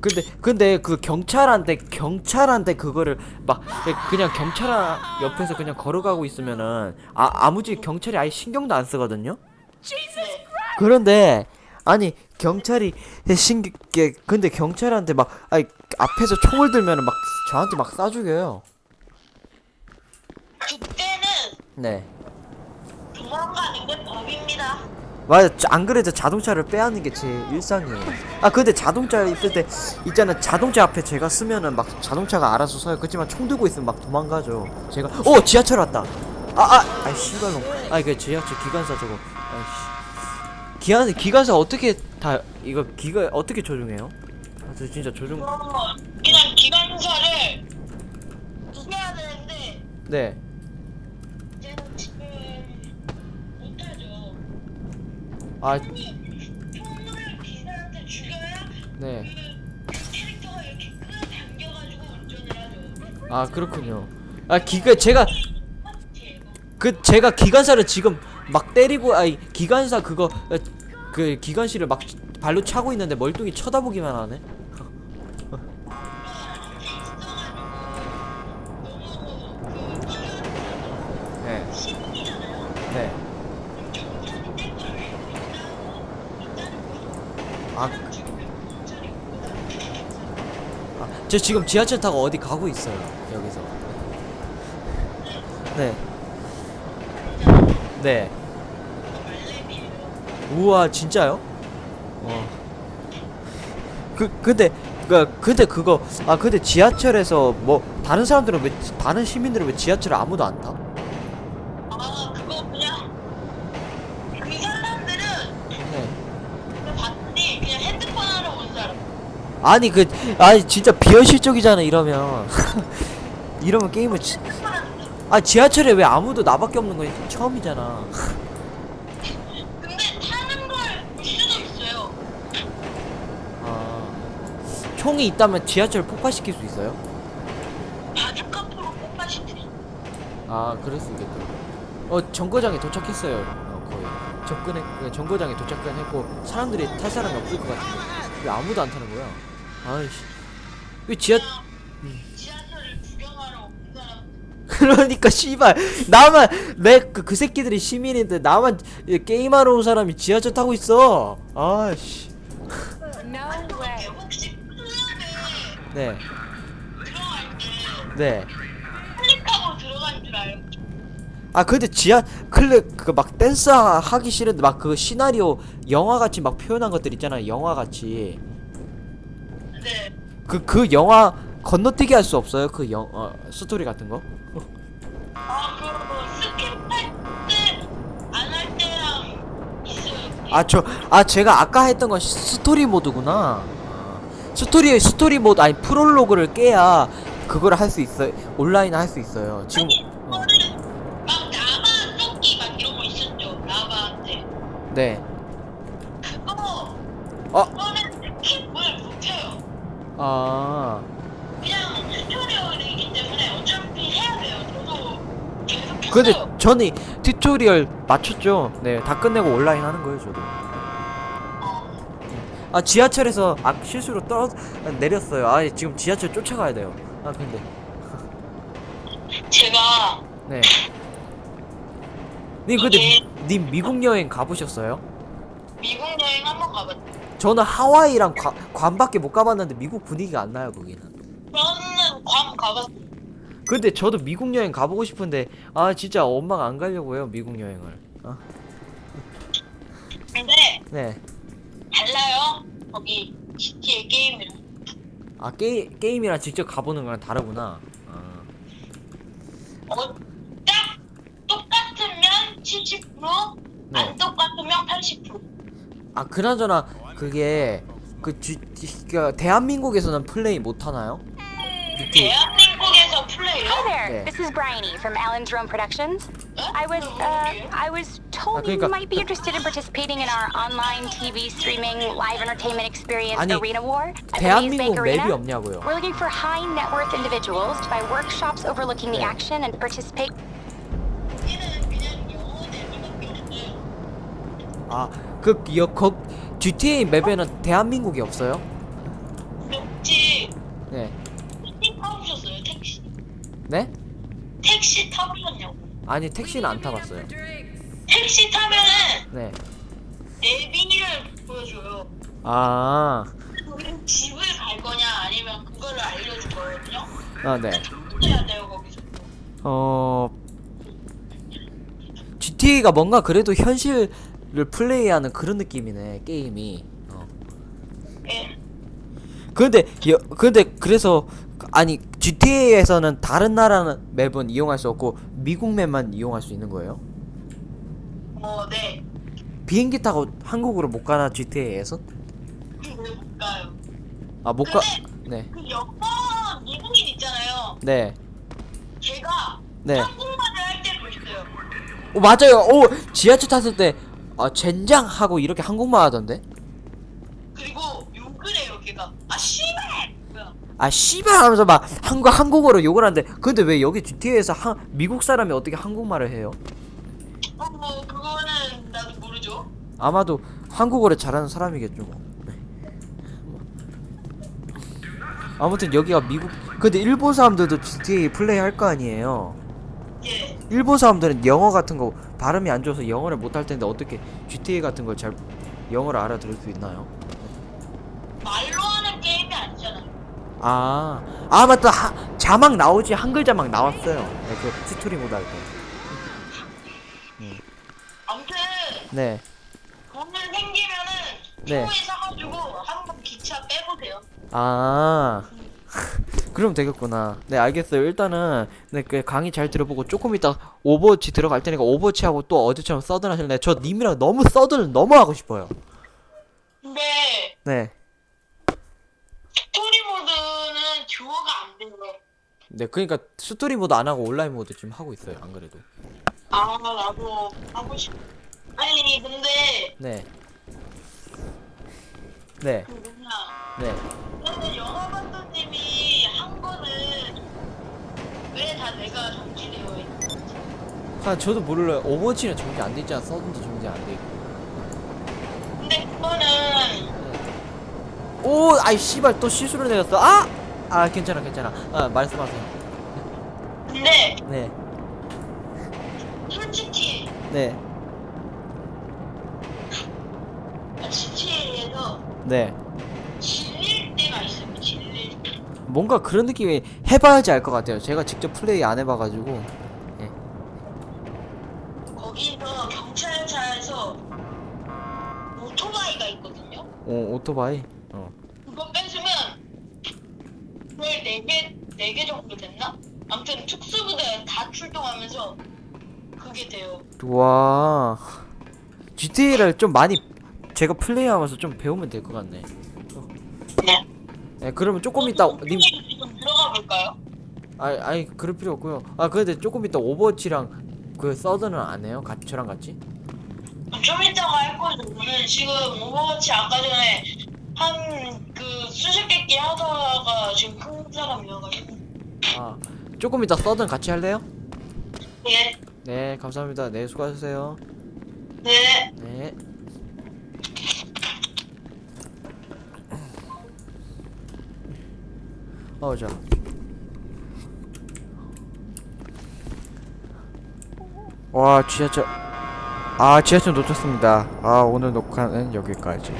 근데 근데 그 경찰한테 경찰한테 그거를 막 그냥 경찰 옆에서 그냥 걸어가고 있으면은 아 아무지 경찰이 아예 신경도 안 쓰거든요. 그런데 아니 경찰이 신기 근데 경찰한테 막 아니 앞에서 총을 들면은 막 저한테 막 쏴죽여요. 그때는 네. 도망가는 게 법입니다. 맞아 자- 안 그래도 자동차를 빼앗는 게 제 일상이에요. 아 근데 자동차 있을 때 있잖아 자동차 앞에 제가 쓰면은 막 자동차가 알아서 서요. 그렇지만 총 들고 있으면 막 도망가죠. 제가 어 지하철 왔다. 아아 아이 씨발놈 아이 그 지하철 기관사 저거. 아이씨. 기관 기관사 어떻게 다 이거 기가 어떻게 조종해요? 아, 저 진짜 조종. 어, 그냥 기관사를 해야 되는데 네 아, 기사한테 죽여야 네. 그 캐릭터가 이렇게 끌어당겨가지고 운전을 하죠. 아, 그렇군요. 아, 기가, 제가, 대박. 그, 제가 기관사를 지금 막 때리고, 아니, 기관사 그거, 어, 그, 기관실을 막 발로 차고 있는데 멀뚱히 쳐다보기만 하네? 네. 아, 아, 저 지금 지하철 타고 어디 가고 있어요. 여기서. 네. 네. 우와, 진짜요? 어. 그 근데 그 근데 그거 아 근데 지하철에서 뭐 다른 사람들은 왜 다른 시민들은 왜 지하철을 아무도 안 타? 아 그거 그냥 그 사람들은 네. 그 봤더니 그냥 핸드폰 하러 온 사람. 아니 그 아니 진짜 비현실적이잖아 이러면 이러면 게임을 지, 아 지하철에 왜 아무도 나밖에 없는 거 처음이잖아. 근데 타는 걸 볼 수도 있어요. 아 총이 있다면 지하철 폭파시킬 수 있어요? 바주카포로 폭파시키지. 아 그럴 수 있겠다. 어 정거장에 도착했어요. 어, 거의 접근해 네, 정거장에 도착했고 사람들이 탈 사람이 없을 것 같은데 왜 아무도 안 타는 거야? 아이씨 왜 지하. 그러니까 씨발 나만 내 그 그 새끼들이 시민인데 나만 이 게임하러 온 사람이 지하철 타고 있어. 아씨 No way. 혹시 클럽에 네 들어갈 때 네. 클릭하고 들어간 줄 알아요? 아 근데 지하 클릭 그 막 댄스 하- 하기 싫은데 막 그 시나리오 영화 같이 막 표현한 것들 있잖아요 영화 같이 네. 그 그 영화 건너뛰기 할 수 없어요 그 영 어, 스토리 같은 거? 아 그리고 스킵할 때 안 할 때랑 있어요. 아 저 아 제가 아까 했던 건 시- 스토리 모드구나. 아, 스토리 스토리 모드 아니 프롤로그를 깨야 그거를 할수 있어요. 온라인 할 수 있어요. 지금거를 막 라바 쫓기 막 이런 거 있었죠. 라바한테. 네. 그거 어. 그거는 스킵을 못해요. 아. 그냥 튜토리얼이기 때문에 어차피 해야 돼요. 저도 계속 근데 했어요. 저는 튜토리얼 맞췄죠. 네, 다 끝내고 온라인 하는 거예요, 저도. 아 지하철에서 아 실수로 떨어 내렸어요. 아 지금 지하철 쫓아가야 돼요. 아 근데 제가 네. 님 근데 미- 님 미국 여행 가보셨어요? 미국 여행 한번 가봤죠. 저는 하와이랑 관, 괌밖에 못 가봤는데 미국 분위기가 안 나요 거기는. 저는 괌 가봤어요. 근데 저도 미국 여행 가보고 싶은데 아 진짜 엄마가 안 가려고 해요 미국 여행을. 아, 근데 네. 달라요. 거기 GTA 게임이랑. 아 게, 게임이랑 직접 가보는 거랑 다르구나. 아, 어, 70%, 네. 안 똑같으면 80%. 아 그나저나 그게 그 주, 그 대한민국에서는 플레이 못 하나요? 이렇게 대한민국에서 플레이요? Hi there. Yeah. This is Bryony from Alan's Drone Productions. I was uh, I was told Ah, you 그러니까- might be interested in participating in our online TV streaming live entertainment experience 아니, Arena War at the Maze 대한민국 Bank 맵이 Arena. 없냐고요. We're looking for high net worth individuals to buy workshops overlooking the action and participate 여기는 그냥 영어 내비밖에 없어요. 아그 거 GTA 맵에는 대한민국이 없어요? 그 네. 택시 타보셨어요? 택시? 네? 택시 타보셨냐고? 아니 택시는 안 타봤어요. 택시 타면은 네. 내비를 보여줘요. 아, 우리 집을 갈 거냐 아니면 그거를 알려줄 거거든요. 아 네. 해야 돼요 거기서. 어 GTA가 뭔가 그래도 현실 을 플레이하는 그런 느낌이네 게임이. 어. 예. 근데 여, 근데 그래서 아니 GTA에서는 다른 나라 맵은 이용할 수 없고 미국 맵만 이용할 수 있는 거예요? 어, 네. 비행기 타고 한국으로 못 가나 GTA에서? 왜못 가요? 아 못 가. 네. 그 여권 미국인 있잖아요. 네. 걔가 네. 한국말을 할 때도 있어요. 오 맞아요. 오 지하철 탔을 때 아, 젠장 하고 이렇게 한국말 하던데. 그리고 욕을 해요 걔가. 아 씨발! 뭐야? 아 씨발 하면서 막 한국 한국어로 욕을 하는데 근데 왜 여기 GTA에서 한 미국 사람이 어떻게 한국말을 해요? 어, 뭐 그거는 나도 모르죠. 아마도 한국어를 잘하는 사람이겠죠. 뭐. 네. 아무튼 여기가 미국 근데 일본 사람들도 GTA 플레이 할 거 아니에요. 예. 일본 사람들은 영어 같은 거 발음이 안 좋아서 영어를 못 할 텐데 어떻게 GTA 같은 걸 잘 영어를 알아들을 수 있나요? 말로 하는 게임이 아니잖아요. 아, 아 맞다. 하, 자막 나오지 한글 자막 나왔어요. 네, 그 스토리 모드 할 때. 아무튼 네. 돈을 생기면은 네. 표에 사가지고 한번 기차 빼보세요. 아. 그럼 되겠구나. 네, 알겠어요. 일단은 네, 그 강의 잘 들어보고 조금 이따 오버워치 들어갈 테니까 오버워치 하고 또 어제처럼 서든 하실래? 저 님이랑 너무 서든을 너무 하고 싶어요. 근데 네. 스토리 모드는 듀오가 안 돼요. 네, 그러니까 스토리 모드 안 하고 온라인 모드 지금 하고 있어요. 안 그래도. 아 나도 하고 싶. 아니 근데 네. 네. 그 뭐냐. 네. 근데 영화 감독님이 한 거는 왜 다 내가 정지되어 있는지. 아, 저도 몰라요. 오버워치는 정지 안돼 있잖아. 서든도 정지 안 돼 있고. 근데 그거는 오, 아이 씨발 또 실수를 내렸어. 아! 아, 괜찮아, 괜찮아. 아, 말씀하세요. 근데 네. 솔직히 네. GTA에서 네. 질릴 때가 있어요. 질릴 때. 뭔가 그런 느낌이 해봐야지 알 것 같아요. 제가 직접 플레이 안 해봐가지고. 예. 거기서 경찰차에서 오토바이가 있거든요. 오, 오토바이. 어. 그거 뺏으면 별 4개, 4개 정도 됐나? 아무튼 특수부대 다 출동하면서 그게 돼요. 와. GTA를 좀 많이 제가 플레이하면서 좀 배우면 될 것 같네. 네. 네, 그러면 조금 이따 님, 지금 들어가 볼까요? 아, 아니 그럴 필요 없고요. 아, 근데 조금 이따 오버워치랑 그 서든은 안 해요? 같이 저랑 같이? 좀 이따가 할 거예요. 저는 지금 오버워치 아까 전에 한 그 수십 개끼 하다가 지금 큰 사람이어가지고. 아, 조금 이따 서든 같이 할래요? 예. 네, 감사합니다. 네, 수고하셨어요. 네. 네. 어, 자. 와, 지하철. 아, 지하철 놓쳤습니다. 아, 오늘 녹화는 여기까지.